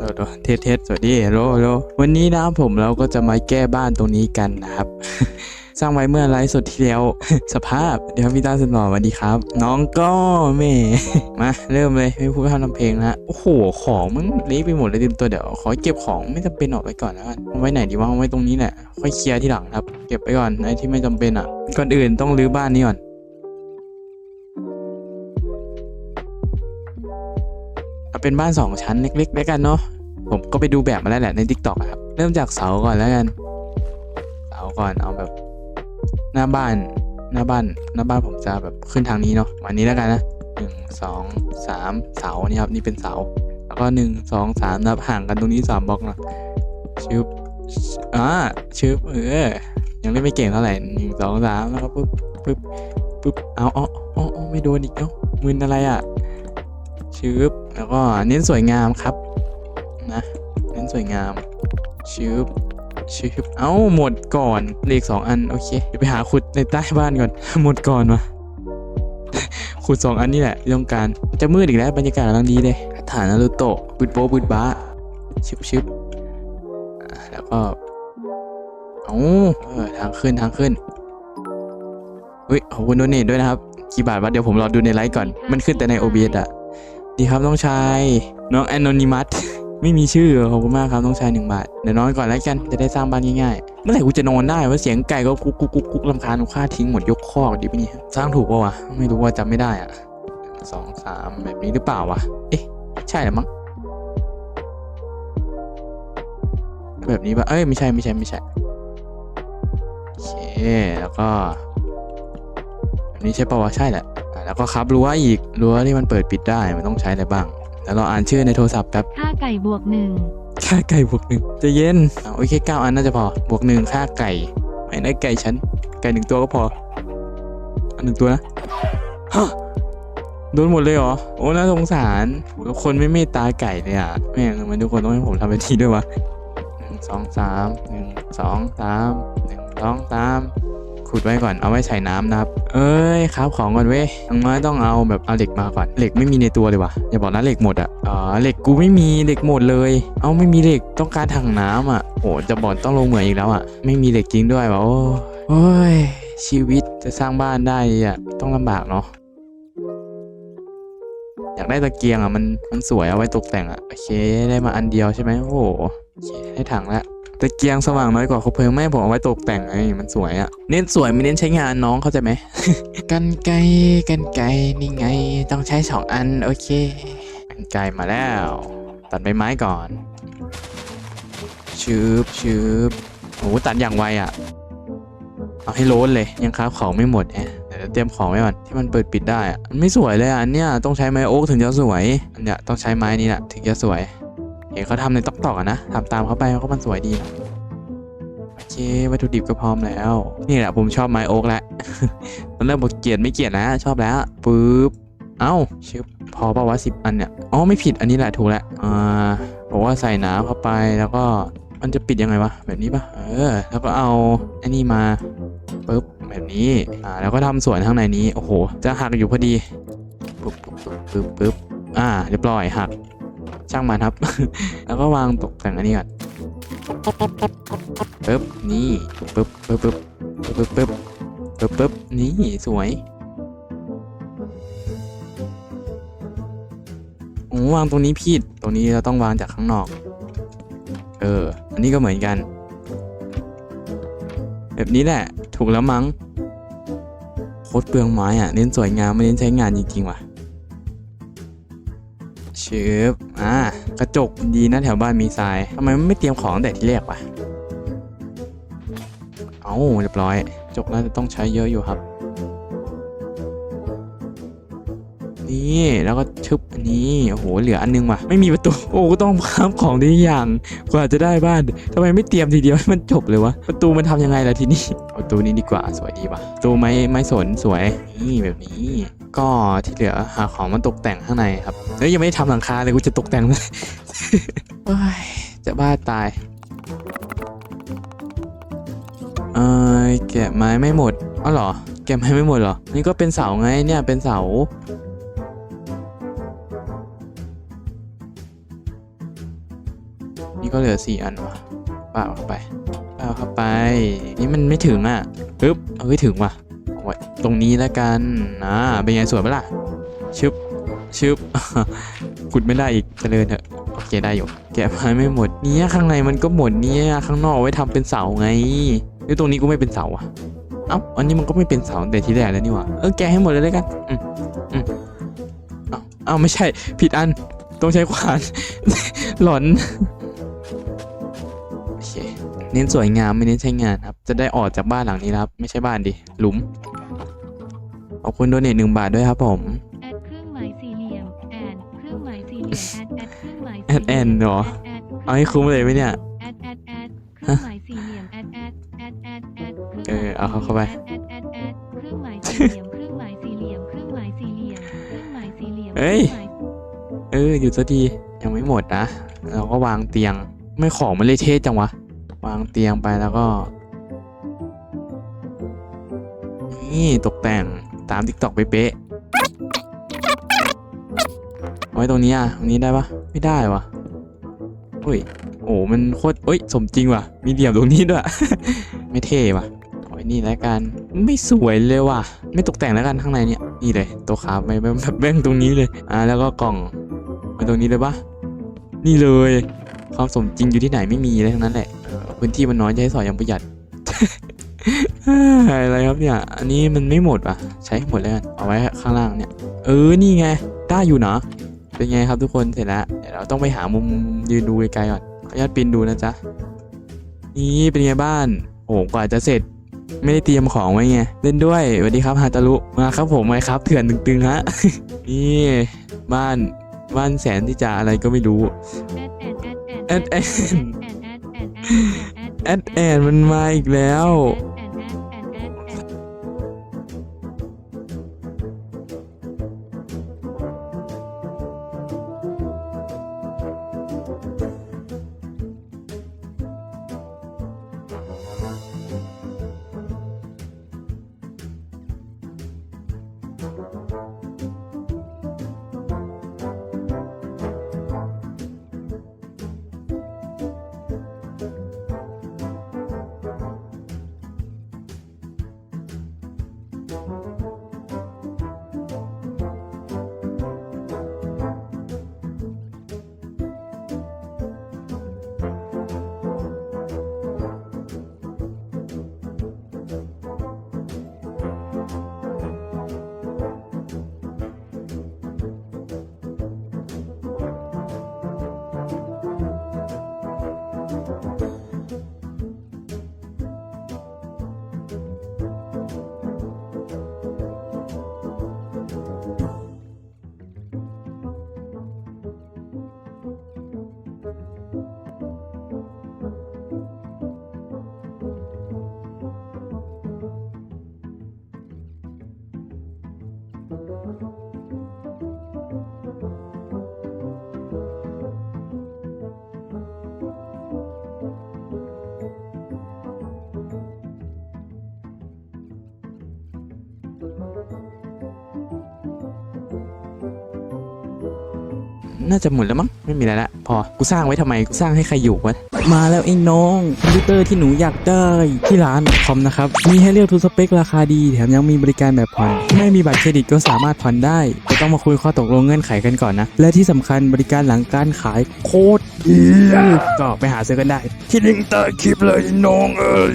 เออเทสเทสสวัสดีฮัลโหลโลวันนี้นะครับผมเราก็จะมาแก้บ้านตรงนี้กันนะครับ สร้างไว้เมื่อไลฟ์สดที่แล้ว สภาพเดี๋ยวพี่ตาสุดหล่อสวัสดีครับ น้องก็แม่มาเริ่มเลยไม่พูดพร่ำทำเพลงนะโอ้โหของมันเละไปหมดเลยเต็มตัวเดี๋ยวขอเก็บของไม่จำเป็นออกไปก่อนแล้วกันเอาไว้ไหนดีวะเอาไว้ตรงนี้แหละค่อยเคลียร์ที่หลังครับ เก็บไปก่อนไอ้ที่ไม่จำเป็นอะก่อนอื่นต้องรื้อบ้านนี้ก่อน เอาเป็นบ้านสองชั้นเล็กๆแล้วกันเนาะผมก็ไปดูแบบมาแล้วแหละใน t ิ k t o k อะครับ เริ่มจากเสาก่อนแล้วกัน เสาก่อนเอาแบบ หน้าบ้านหน้าบ้านหน้าบ้านผมจะแบบขึ้นทางนี้เนาะวันนี้แล้วกันนะหนึ่งสองสามเสานี่ครับนี่เป็นเสา แล้วก็หนึ่งสองสามนับห่างกันตรงนี้สามบล็อกนะชึบอ่าชึบเออยังเล่นไม่เก่งเท่าไหร่หนึ่งสองสามแล้วก็ปึ๊บปึ๊บปึ๊บเอาเอาเอาเอาไม่โดนอีกเนาะมึนอะไรอะชืบ แล้วก็เน้นสวยงามครับนะเน้นสวยงามชืบชืบเอ้าหมดก่อนเล็กสองอันโอเคเดี๋ยวไปหาขุดในใต้บ้านก่อนหมดก่อนมาขุดสองอันนี่แหละต้องการจะมืดอีกแล้วบรรยากาศกำลังดีเลยฐานนารูโตะบึดโบบึดบ้าชึบชึบแล้วก็เอ้าเออทางขึ้นทางขึ้นเฮ้ยขอบคุณโดเนทด้วยนะครับ กี่บาทวะเดี๋ยวผมรอดูในไลฟ์ก่อน มันขึ้นแต่ใน OBS อะ ดีครับน้องชาย น้องแอนโนนิมัสไม่มีชื่อขอบคุณมากครับน้องชายหนึ่งบาทเดี๋ยวนอนก่อนแล้วกันจะได้สร้างบ้านง่ายๆเมื่อไหร่กูจะนอนได้ว่าเสียงไก่ก็กุ๊กกุ๊กกุ๊กกุ๊กลำคาญกูฆ่าทิ้งหมดยกคอกดิปะเนี่ยสร้างถูกปะวะไม่รู้ว่าจำไม่ได้อะสองสามแบบนี้หรือเปล่าวะเอ๊ะใช่หรือมั้งแบบนี้ปะเอ้ยไม่ใช่ไม่ใช่ไม่ใช่โอเคแล้วก็แบบนี้ใช่ปะวะใช่แหละ แล้วก็ครับรั้วอีกรั้วที่มันเปิดปิดได้มันต้องใช้อะไรบ้าง แล้วเราอ่านชื่อในโทรศัพท์แป๊บค่าไก่บวกหนึ่งค่าไก่บวกหนึ่งใจะเย็นอะโอเคเก้าอันน่าจะพอบวกหนึ่งค่าไก่ไม่ได้ไก่ฉันไก่หนึ่งตัวก็พออันหนึ่งตัวนะฮะโดนหมดเลยเหรอ โอ้น่าสงสารแล้วคนไม่เมตตาไก่เลยอะแม่งทำไมทุกคนต้องให้ผมทำไปทีด้วยวะหนึ่งสองสามหนึ่งสองสามหนึ่งสองสาม ขุดไว้ก่อนเอาไว้ใส่น้ำนะครับ เอ้ยครับของก่อนเว้ยอยังน้อยต้องเอาแบบเอาเหล็กมาก่อนเหล็กไม่มีในตัวเลยวะอย่าบอกนะเหล็กหมดอะอ๋อเหล็กกูไม่มีเหล็กหมดเลย เอาไม่มีเหล็กต้องการถังน้ำอะโอ้จะบอกต้องลงเหมืองอีกแล้วอะไม่มีเหล็กจริงด้วยวะโอ้ยชีวิตจะสร้างบ้านได้อะต้องลำบากเนาะอยากได้ตะเกียงอะมันมันสวยเอาไว้ตกแต่งอะโอเคได้มาอันเดียวใช่ไหมโอ้โหได้ถังแล้ว ตะเกียงสว่างน้อยกว่าคบเพลิงแม่ผมเอาไว้ตกแต่งไงมันสวยอะเน้นสวยไม่เน้นใช้งานน้องเข้าใจไหม กันไกรกันไกรนี่ไง ต้องใช้สองอันโอเคกันไกรมาแล้ว ตัดใบไม้ก่อนชืบชืบโอ้โหตัดอย่างไวอะเอาให้โล้นเลยยังค้าของไม่หมดแฮะเดี๋ยวเตรียมของไว้ก่อนที่มันเปิดปิดได้อะมันไม่สวยเลยอะอันเนี้ยต้องใช้ไม้โอ๊กถึงจะสวยอันเนี้ยต้องใช้ไม้นี้แหละถึงจะสวย เห็นเขาทำในต๊อกตอกอนะทำตามเขาไปเขามันสวยดีนะโอเควัตถุดิบก็พร้อมแล้ว นี่แหละผมชอบไม้โอ๊กแล้วตอนแรกบอกเกลียดไม่เกลียดนะ ชอบแล้วปึ๊บเอ้าชิบพอป่าวะสิบอันเนี่ยอ๋อไม่ผิดอันนี้แหละถูกแล้วอ่าบอกว่าใส่น้ำเข้าไปแล้วก็มันจะปิดยังไงวะแบบนี้ปะเออ แล้วก็เอาไอ้นี่มาปึ๊บแบบนี้อ่าแล้วก็ทำส่วนข้างในนี้โอ้โห จะหักอยู่พอดีปึ๊บปึ๊บปึ๊บปึ๊บปึ๊บอ่าเรียบร้อยหัก ช่างมันครับ แล้วก็วางตกแต่งอันนี้ก่อนปึ๊บนี่ปึ๊บปึ๊บปึ๊บปึ๊บปึ๊บปึ๊บปึ๊บนี่สวยโอ้วางตรงนี้ผิดตรงนี้เราต้องวางจากข้างนอก เออ อันนี้ก็เหมือนกัน แบบนี้แหละ ถูกแล้วมั้ง โคตรเปลืองไม้อะ เน้นสวยงามไม่เน้นใช้งานจริงๆว่ะ ชืบอ่ากระจกดีนะแถวบ้านมีทรายทำไมมันไม่เตรียมของแต่ที่แรกวะเอาเรียบร้อยกระจกน่าจะต้องใช้เยอะอยู่ครับ นี่แล้วก็ชึบอันนี้โอ้โหเหลืออันนึงว่ะไม่มีประตูโอ้ก็ต้องข้ามของทีอย่างกว่าจะได้บ้านทำไมไม่เตรียมทีเดียวให้มันจบเลยวะประตูมันทำยังไงล่ะทีนี้ประตูนี้ดีกว่าสวยดีว่ะประตูไม้ไม้สนสวยนี่แบบนี้ก็ที่เหลือหาของมาตกแต่งข้างในครับเฮ้ยยังไม่ได้ทำหลังคาเลยกูจะตกแต่งเลยเฮ้ยจะบ้าตายเออแกะไม้ไม่หมดอ๋อเหรอ แกะไม้ไม่หมดเหรอ นี่ก็เป็นเสาไงเนี่ยเป็นเสานี่ก็เหลือสี่อันว่ะป้าเอาเข้าไปป้าเอาเข้าไป นี่มันไม่ถึงอะปึ๊บเอ้ยถึงว่ะเอา ไว้ตรงนี้แล้วกันอ่าเป็นไงสวยปะล่ะชึบชึบขุดไม่ได้อีกเจริญเถอะโอเคได้อยู่แกะไม้ไม่หมดเนี่ยข้างในมันก็หมดเนี่ยข้างนอกเอาไว้ทำเป็นเสาไงแล้วตรงนี้ก็ไม่เป็นเสาอะเอ้าอันนี้มันก็ไม่เป็นเสาแต่ทีแรกแล้วนี่หว่าเออแกะให้หมดเลยแล้วกันอืมอืมเอ้าเอ้าไม่ใช่ผิดอันต้องใช้ขวานหลอนโอเคเน้นสวยงามไม่เน้นใช้งานครับ จะได้ออกจากบ้านหลังนี้แล้วครับ ไม่ใช่บ้านดิหลุมข อบคุณโดเนทหนึ่งบาทด้วยครับผมแอดเครื่องหมายสี่เหลี่ยมแอดเครื่องหมายสี่เหลี่ยมแอดแอดเครื่องหมายแอดแอนเหรอแอดเอาให้คุ้มเลยไหมเนี่ยแอดแอดแอดเครื่องหมายสี่เหลี่ยมแอดแอดแอดแอดแอดเออเอาเข้าไปแอดแอดแอดเครื่องหมายสี่เหลี่ยมเครื่องหมายสี่เหลี่ยมเครื่องหมายสี่เหลี่ยมเครื่องหมายสี่เหลี่ยมเฮ้ยครื่องหมายเอออยู่สักทียังไม่หมดนะเราก็วางเตียงไม่ของมันเลยเท่จังวะวางเตียงไปแล้วก็ นี่ตกแต่ง ตามทิกตอกเป๊ะๆเอาไว้ตรงนี้อะตรงนี้ได้ปะไม่ได้วะอุ้ยโอ้มันโคตรเอ้ยสมจริงว่ะ มีเหลี่ยมตรงนี้ด้วย ไม่เท่ว่ะเอาไว้นี่แล้วกันไม่สวยเลยว่ะ ไม่ตกแต่งแล้วกันข้างในเนี่ยนี่เลยตัวขาไม่แบบแบ่งตรงนี้เลยอ่าแล้วก็กล่องไว้ตรงนี้เลยปะนี่เลย ความสมจริงอยู่ที่ไหนไม่มีเลยทั้งนั้นแหละพื้นที่มันน้อยจะให้สอยอย่างประหยัด อะไรครับเนี่ย อันนี้มันไม่หมดว่ะ ใช้ให้หมดแล้วกันเอาไว้ข้างล่างเนี่ย เออ นี่ไง ได้อยู่นะเป็นไงครับทุกคน เสร็จแล้ว เดี๋ยวเราต้องไปหามุมยืนดูไกลๆก่อน ขออนุญาตปีนดูนะจ๊ะ นี่เป็นไงบ้าน โอ้โหกว่าจะเสร็จ ไม่ได้เตรียมของไว้ไง เล่นด้วย สวัสดีครับฮาตารุ มาครับผมไมครับ เถื่อนตึงๆฮะ นี่บ้าน บ้านแสนที่จะอะไรก็ไม่รู้ แอดแอดแอดแอดแอดแอดแอดแอดแอดแอดแอดมันมาอีกแล้ว น่าจะหมดแล้วมั้งไม่มีอะไรละพอกูสร้างไว้ทำไมกูสร้างให้ใครอยู่วะมาแล้วไอ้น้องคอมพิวเตอร์ที่หนูอยากได้ที่ร้านคอมนะครับมีให้เลือกทุกสเปคราคาดีแถมยังมีบริการแบบผ่อนไม่มีบัตรเครดิตก็สามารถผ่อนได้แต่ต้องมาคุยข้อตกลงเงื่อนไขกันก่อนนะ และที่สำคัญบริการหลังการขายโคตรดีก็ไปหาซื้อกันได้ ที่ลิงก์ใต้คลิปเลยน้องเอ้ย